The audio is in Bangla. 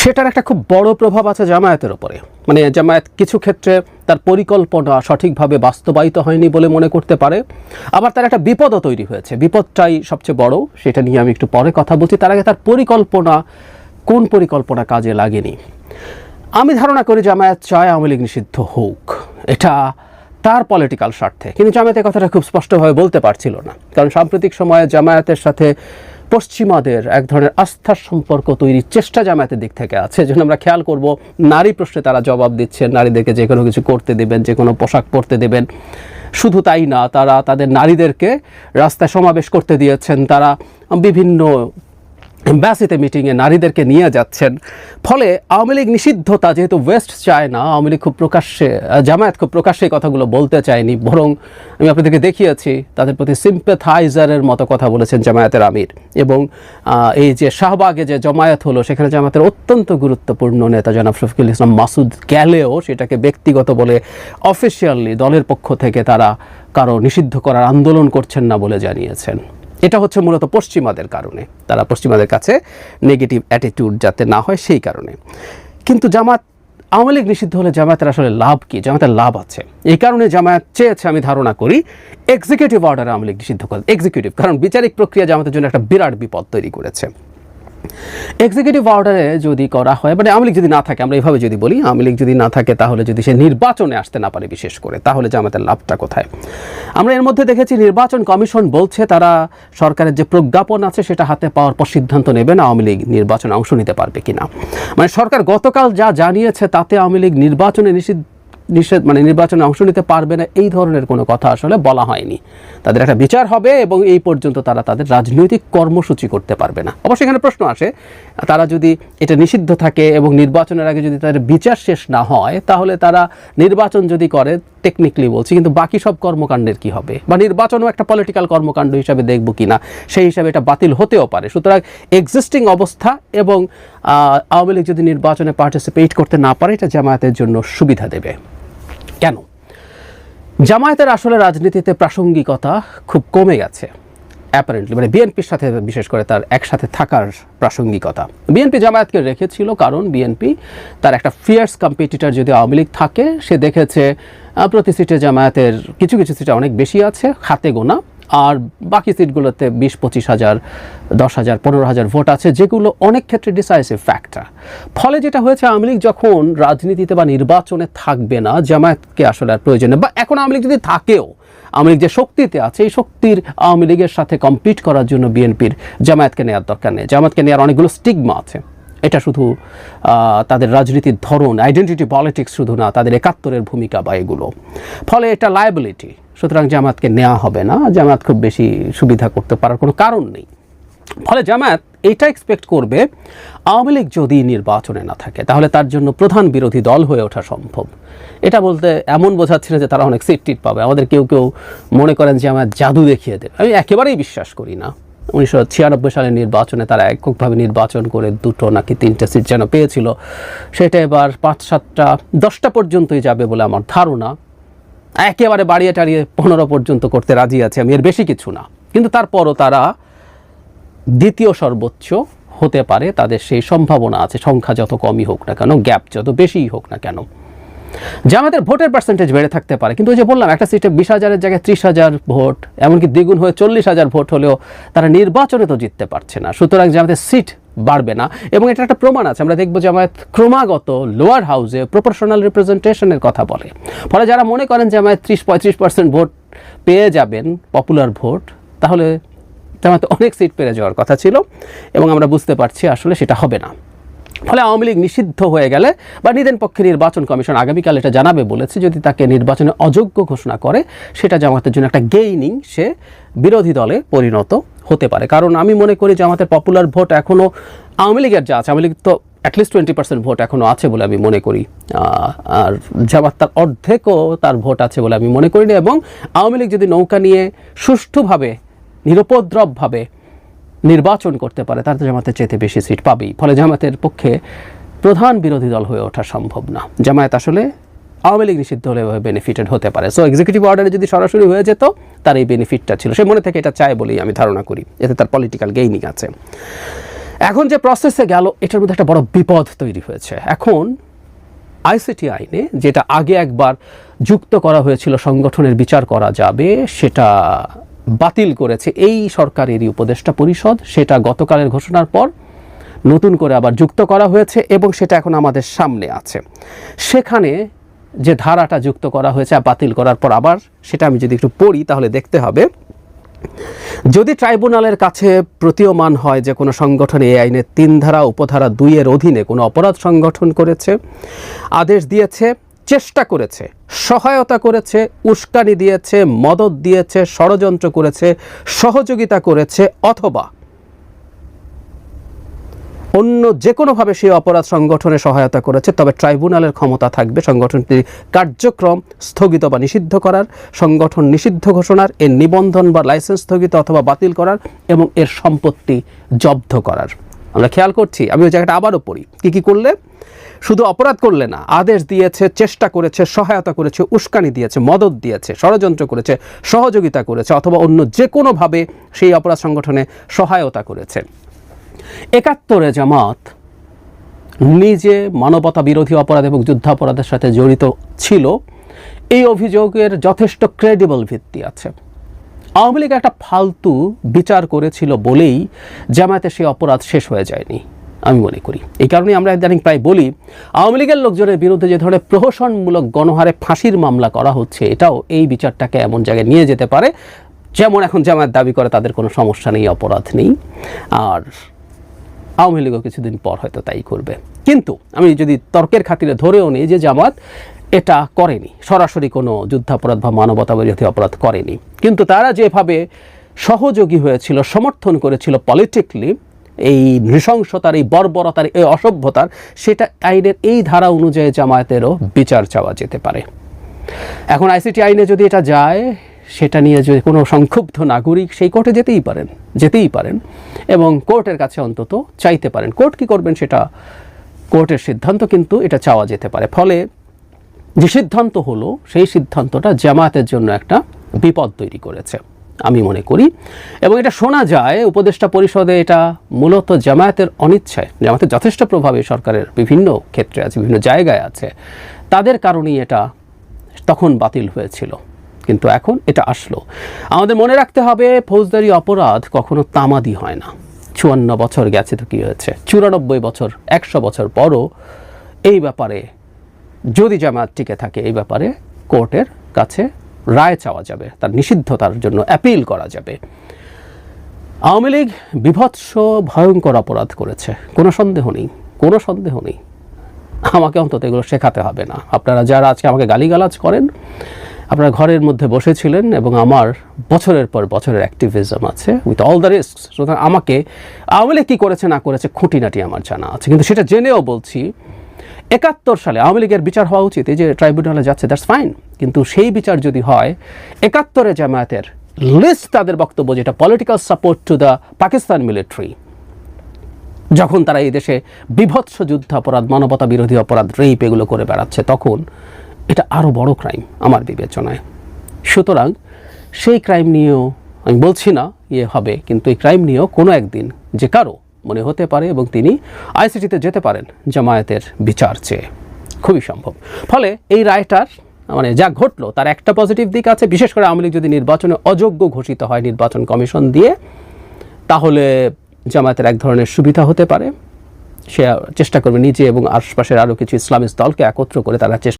সেটার একটা খুব বড় প্রভাব আছে জামায়াতের ওপরে মানে জামায়াত কিছু ক্ষেত্রে তার পরিকল্পনা সঠিকভাবে বাস্তবায়িত হয়নি বলে মনে করতে পারে। আবার তার একটা বিপদও তৈরি হয়েছে। বিপদটাই সবচেয়ে বড়, সেটা নিয়ে আমি একটু পরে কথা বলছি। তার আগে তার পরিকল্পনা, কোন পরিকল্পনা কাজে লাগেনি? আমি ধারণা করি জামায়াত চায় আওয়ামী লীগ নিষিদ্ধ হোক। এটা তার পলিটিক্যাল স্বার্থে। কিন্তু জামায়াতের কথাটা খুব স্পষ্টভাবে বলতে পারছিল না। কারণ সাম্প্রতিক সময়ে জামায়াতের সাথে পশ্চিমাদের এক ধরনের আস্থার সম্পর্ক তৈরির চেষ্টা জামায়াতের দিক থেকে আছে। যেন আমরা খেয়াল করব, নারী প্রশ্নে তারা জবাব দিচ্ছেন, নারীদেরকে যে কোনো কিছু করতে দেবেন, যে কোনো পোশাক পরতে দেবেন। শুধু তাই না, তারা তাদের নারীদেরকে রাস্তায় সমাবেশ করতে দিয়েছেন। তারা বিভিন্ন এম্বাসিতে মিটিংয়ে নারীদেরকে নিয়ে যাচ্ছেন। ফলে আওয়ামী লীগ নিষিদ্ধতা যেহেতু ওয়েস্ট চায় না আওয়ামী লীগ খুব প্রকাশ্যে জামায়াত খুব প্রকাশ্যে কথাগুলো বলতে চায়নি। বরং আমি আপনাদেরকে দেখিয়েছি, তাদের প্রতি সিম্পেথাইজারের মতো কথা বলেছেন জামায়াতের আমির। এবং এই যে শাহবাগে যে জমায়েত হলো, সেখানে জামায়াতের অত্যন্ত গুরুত্বপূর্ণ নেতা জনাব শফিকুল ইসলাম মাসুদ গেলেও সেটাকে ব্যক্তিগত বলে অফিসিয়ালি দলের পক্ষ থেকে তারা কারও নিষিদ্ধ করার আন্দোলন করছেন না বলে জানিয়েছেন। এটা হচ্ছে মূলত পশ্চিমাদের কারণে। তারা পশ্চিমাদের কাছে নেগেটিভ অ্যাটিটিউড যাতে না হয় সেই কারণে। কিন্তু জামাত আওয়ামী লীগ নিষিদ্ধ হলে জামায়াতের আসলে লাভ কি? জামায়াতের লাভ আছে। এই কারণে জামায়াত চেয়েছে, আমি ধারণা করি এক্সিকিউটিভ অর্ডার আওয়ামী লীগ নিষিদ্ধ করে এক্সিকিউটিভ কারণ বিচারিক প্রক্রিয়া জামাতের জন্য একটা বিরাট বিপদ তৈরি করেছে। এক্সিকিউটিভ অর্ডারে যদি করা হয় মানে আওয়ামী লীগ যদি না থাকে, আমরা এইভাবে যদি বলি, আওয়ামী লীগ যদি না থাকে, তাহলে যদি সে নির্বাচনে আসতে না পারে বিশেষ করে, তাহলে জামাতের লাভটা কোথায়? আমরা এর মধ্যে দেখেছি নির্বাচন কমিশন বলছে, তারা সরকারের যে প্রজ্ঞাপন আছে, সেটা হাতে পাওয়ার পর সিদ্ধান্ত নেবে না আওয়ামী লীগ নির্বাচনে অংশ নিতে পারবে কিনা। মানে সরকার গতকাল যা জানিয়েছে, তাতে আওয়ামী লীগ নির্বাচনে নিষিদ্ধ নিষেধ মানে নির্বাচনে অংশ নিতে পারবে না, এই ধরনের কোনো কথা আসলে বলা হয়নি। তাদের একটা বিচার হবে এবং এই পর্যন্ত তারা তাদের রাজনৈতিক কর্মসূচি করতে পারবে না। অবশ্যই এখানে প্রশ্ন আসে, তারা যদি এটা নিষিদ্ধ থাকে এবং নির্বাচনের আগে যদি তাদের বিচার শেষ না হয়, তাহলে তারা নির্বাচন যদি করে টেকনিক্যালি বলছি, কিন্তু বাকি সব কর্মকাণ্ডের কি হবে? বা নির্বাচনও একটা পলিটিক্যাল কর্মকাণ্ড হিসাবে দেখব কি না সেই হিসাবে এটা বাতিল হতেও পারে। সুতরাং এক্সিস্টিং অবস্থা এবং আওয়ামী লীগ যদি নির্বাচনে পার্টিসিপেট করতে না পারে, এটা জামায়াতের জন্য সুবিধা দেবে। কেন? জামায়াতের আসলে রাজনীতিতে প্রাসঙ্গিকতা খুব কমে গেছে অ্যাপারেন্টলি মানে বিএনপির সাথে বিশেষ করে তার একসাথে থাকার প্রাসঙ্গিকতা। বিএনপি জামায়াতকে রেখেছিল কারণ বিএনপি তার একটা ফিয়ার্স কম্পিটিটার যদি আওয়ামী লীগ থাকে, সে দেখেছে প্রতি সিটে জামায়াতের কিছু কিছু সিটে অনেক বেশি আছে, হাতে গোনা। আর বাকি সিটগুলোতে বিশ, পঁচিশ হাজার, দশ হাজার, পনেরো হাজার ভোট আছে, যেগুলো অনেক ক্ষেত্রে ডিসাইসিভ ফ্যাক্টর ফলে যেটা হয়েছে, আওয়ামী লীগ যখন রাজনীতিতে বা নির্বাচনে থাকবে না, জামায়াতকে আসলে আর প্রয়োজন বা এখন আওয়ামী লীগ যদি থাকেও, আওয়ামী লীগ যে শক্তিতে আছে, এই শক্তির আওয়ামী লীগের সাথে কম্পিট করার জন্য বিএনপির জামায়াতকে নেওয়ার দরকার নেই। জামায়াতকে নেওয়ার অনেকগুলো স্টিগমা আছে। এটা শুধু তাদের রাজনীতির ধরন আইডেন্টিটি পলিটিক্স শুধু না, তাদের একাত্তরের ভূমিকা বা এগুলো। ফলে এটা লায়াবিলিটি সুতরাং জামাতকে নেওয়া হবে না। জামায়াত খুব বেশি সুবিধা করতে পারার কোনো কারণ নেই। ফলে জামায়াত এটা এক্সপেক্ট করবে, আওয়ামী লীগ যদি নির্বাচনে না থাকে, তাহলে তার জন্য প্রধান বিরোধী দল হয়ে ওঠা সম্ভব। এটা বলতে এমন বোঝাচ্ছে না যে তারা অনেক সিট টিট পাবে। আমাদের কেউ কেউ মনে করেন যে আমার জাদু দেখিয়ে দেবে। আমি একেবারেই বিশ্বাস করি না। উনিশশো ছিয়ানব্বই সালের নির্বাচনে তারা এককভাবে নির্বাচন করে দুটো নাকি তিনটে সিট যেন পেয়েছিল, সেটা এবার পাঁচ, সাতটা, দশটা পর্যন্তই যাবে বলে আমার ধারণা। একেবারে বাড়িয়ে টাড়িয়ে পনেরো পর্যন্ত করতে রাজি আছে আমি, এর বেশি কিছু না। কিন্তু তারপরও তারা দ্বিতীয় সর্বোচ্চ হতে পারে, তাদের সেই সম্ভাবনা আছে, সংখ্যা যত কমই হোক না কেন, গ্যাপ যত বেশিই হোক না কেন। জামাতের ভোটের পার্সেন্টেজ বেড়ে থাকতে পারে, কিন্তু ওই যে বললাম, একটা সিটে বিশ হাজারের জায়গায় ত্রিশ হাজার ভোট, এমনকি দ্বিগুণ হয়ে চল্লিশ হাজার ভোট হলেও তারা নির্বাচনে তো জিততে পারছে না। সুতরাং জামাতের সিট বাড়বে না। এবং এটা একটা প্রমাণ আছে। আমরা দেখব জামায়াত ক্রমাগত লোয়ার হাউসে প্রপোর্শনাল রিপ্রেজেন্টেশনের কথা বলে। ফলে যারা মনে করেন জামায়াত ত্রিশ, পঁয়ত্রিশ পার্সেন্ট ভোট পেয়ে যাবেন পপুলার ভোট, তাহলে জামাতে অনেক সিট পেরে যাওয়ার কথা ছিল এবং আমরা বুঝতে পারছি আসলে সেটা হবে না। ফলে আওয়ামী লীগ নিষিদ্ধ হয়ে গেলে বা নিদেন পক্ষে নির্বাচন কমিশন আগামীকাল এটা জানাবে বলেছে, যদি তাকে নির্বাচনে অযোগ্য ঘোষণা করে, সেটা জামাতের জন্য একটা গেইনিং সে বিরোধী দলে পরিণত হতে পারে। কারণ আমি মনে করি জামাতের পপুলার ভোট এখনও আওয়ামী লীগের যা আছে, আওয়ামী লীগ তো অ্যাটলিস্ট টোয়েন্টি পার্সেন্ট ভোট এখনও আছে বলে আমি মনে করি। আর জামাত তার অর্ধেকও তার ভোট আছে বলে আমি মনে করি না এবং আওয়ামী লীগ যদি নৌকা নিয়ে সুষ্ঠুভাবে, নিরুপদ্রবভাবে নির্বাচন করতে পারে তার জামাতের চেয়ে বেশি সিট পাবেই। ফলে জামাতের পক্ষে প্রধান বিরোধী দল হয়ে ওঠা সম্ভব না। জামায়াত আসলে আওয়ামী লীগ নিষিদ্ধ হলে বেনিফিটেড হতে পারে। সো এক্সিকিউটিভ অর্ডারে যদি সরাসরি হয়ে যেত, তার এই বেনিফিটটা ছিল। সে মনে থেকে এটা চায় বলেই আমি ধারণা করি, এতে তার পলিটিক্যাল গেইনিং আছে। এখন যে প্রসেসে গেল, এটার মধ্যে একটা বড় বিপদ তৈরি হয়েছে। এখন আইসিটি আইনে যেটা আগে একবার যুক্ত করা হয়েছিল, সংগঠনের বিচার করা যাবে, সেটা বাতিল করেছে এই সরকারেরই উপদেষ্টা পরিষদ। সেটা গতকালের ঘোষণার পর নতুন করে আবার যুক্ত করা হয়েছে এবং সেটা এখন আমাদের সামনে আছে। সেখানে যে ধারাটা যুক্ত করা হয়েছে বাতিল করার পর আবার সেটা আমি যদি একটু পড়ি, তাহলে দেখতে হবে। যদি ট্রাইব্যুনালের কাছে প্রতীয়মান হয় যে কোনো সংগঠন এই আইনের তিন ধারা, উপধারা দুইয়ের অধীনে কোনো অপরাধ সংগঠন করেছে, আদেশ দিয়েছে, চেষ্টা করেছে, সহায়তা করেছে, উস্কানি দিয়েছে, মদত দিয়েছে, ষড়যন্ত্র করেছে, সহযোগিতা করেছে অথবা অন্য যে কোনোভাবে সেই অপরাধ সংগঠনে সহায়তা করেছে, তবে ট্রাইব্যুনালের ক্ষমতা থাকবে সংগঠনটির কার্যক্রম স্থগিত বা নিষিদ্ধ করার, সংগঠন নিষিদ্ধ ঘোষণার, এর নিবন্ধন বা লাইসেন্স স্থগিত অথবা বাতিল করার এবং এর সম্পত্তি জব্দ করার। আমরা খেয়াল করছি, আমি ওই জায়গাটা আবারও পড়ি। কী কী করলে? শুধু অপরাধ করলে না, আদেশ দিয়েছে, চেষ্টা করেছে, সহায়তা করেছে, উস্কানি দিয়েছে, মদত দিয়েছে, ষড়যন্ত্র করেছে, সহযোগিতা করেছে অথবা অন্য যে কোনোভাবে সেই অপরাধ সংগঠনে সহায়তা করেছে। একাত্তরে জামাত নিজে মানবতা বিরোধী অপরাধ এবং যুদ্ধাপরাধের সাথে জড়িত ছিল। এই অভিযোগের যথেষ্ট ক্রেডিবল ভিত্তি আছে। আওয়ামী লীগ একটা ফালতু বিচার করেছিল বলেই জামায়াতের সেই অপরাধ শেষ হয়ে যায়নি, আমি মনে করি। এই কারণে আমরা ইদানিং প্রায় বলি, আওয়ামী লীগের লোকজনের বিরুদ্ধে যে ধরনের প্রহসনমূলক গণহারে ফাঁসির মামলা করা হচ্ছে, এটাও এই বিচারটাকে এমন জায়গায় নিয়ে যেতে পারে, যেমন এখন জামায়াত দাবি করে তাদের কোনো সমস্যা নেই, অপরাধ নেই। আর আওয়ামী লীগও কিছুদিন পর হয়তো তাই করবে। কিন্তু আমি যদি তর্কের খাতিরে ধরেও নিই যে জামাত এটা করেনি, সরাসরি কোনো যুদ্ধাপরাধ বা মানবতা বিরোধী অপরাধ করেনি। কিন্তু তারা যেভাবে সহযোগী হয়েছিল, সমর্থন করেছিল পলিটিকলি এই নৃশংসতার, এই বর্বরতার, এই অসভ্যতার, সেটা আইনের এই ধারা অনুযায়ী জামায়াতেরও বিচার চাওয়া যেতে পারে। এখন আইসিটি আইনে যদি এটা যায় সেটা নিয়ে যদি কোনো সংক্ষুব্ধ নাগরিক সেই কোর্টে যেতেই পারেন যেতেই পারেন এবং কোর্টের কাছে অন্তত চাইতে পারেন। কোর্ট কি করবেন সেটা কোর্টের সিদ্ধান্ত, কিন্তু এটা চাওয়া যেতে পারে। ফলে যে সিদ্ধান্ত হলো, সেই সিদ্ধান্তটা জামায়াতের জন্য একটা বিপদ তৈরি করেছে, আমি মনে করি। এবং এটা শোনা যায়, উপদেষ্টা পরিষদে এটা মূলত জামায়াতের অনিচ্ছায়, জামায়াতের যথেষ্ট প্রভাবে সরকারের বিভিন্ন ক্ষেত্রে আছে, বিভিন্ন জায়গায় আছে। তাদের কারণেই এটা তখন বাতিল হয়েছিল। কিন্তু এখন এটা আসলো। আমাদের মনে রাখতে হবে, ফৌজদারি অপরাধ কখনো তামাদি হয় না। চুয়ান্ন বছর গেছে তো কী হয়েছে? চুরানব্বই বছর, একশো বছর পরও এই ব্যাপারে যদি জামায়াত টিকে থাকে, এই ব্যাপারে কোর্টের কাছে রায় চাওয়া যাবে, তার নিষিদ্ধতার জন্য অ্যাপিল করা যাবে। আওয়ামী লীগ বিভৎস, ভয়ঙ্কর অপরাধ করেছে। কোনো সন্দেহ নেই, কোনো সন্দেহ নেই। আমাকে অন্তত এগুলো শেখাতে হবে না। আপনারা যারা আজকে আমাকে গালিগালাজ করেন আপনারা ঘরের মধ্যে বসেছিলেন এবং আমার বছরের পর বছরের অ্যাক্টিভিজম আছে উইথ অল দ্য রিস্ক সুতরাং আমাকে আওয়ামী লীগ কী করেছে, না করেছে, খুঁটিনাটি আমার জানা আছে। কিন্তু সেটা জেনেও বলছি, একাত্তর সালে আওয়ামী লীগের বিচার হওয়া উচিত, এই যে ট্রাইব্যুনালে যাচ্ছে দ্যাটস ফাইন কিন্তু সেই বিচার যদি হয়, একাত্তরে জামায়াতের লিস্ট তাদের বক্তব্য যেটা political support to the Pakistan military যখন তারা এই দেশে বিভৎস যুদ্ধাপরাধ মানবতা বিরোধী অপরাধ রেপ এগুলো করে বেড়াচ্ছে, তখন এটা আরও বড় ক্রাইম আমার বিবেচনায়। সুতরাং সেই ক্রাইম নিয়েও আমি বলছি না ইয়ে হবে, কিন্তু এই ক্রাইম নিয়েও কোনো একদিন যে কারও মনে হতে পারে এবং তিনি আইসিটিতে যেতে পারেন জামায়াতের বিচার চেয়ে। খুবই সম্ভব। ফলে এই রায়টার মানে যা ঘটলো, তার একটা পজিটিভ দিক আছে, বিশেষ করে আওয়ামী যদি নির্বাচনে অযোগ্য ঘোষিত হয় নির্বাচন কমিশন দিয়ে, তাহলে জামায়াতের এক ধরনের সুবিধা হতে পারে। সে চেষ্টা করবে নিজে এবং আশপাশের আরও কিছু ইসলামিক দলকে একত্র করে তারা চেষ্টা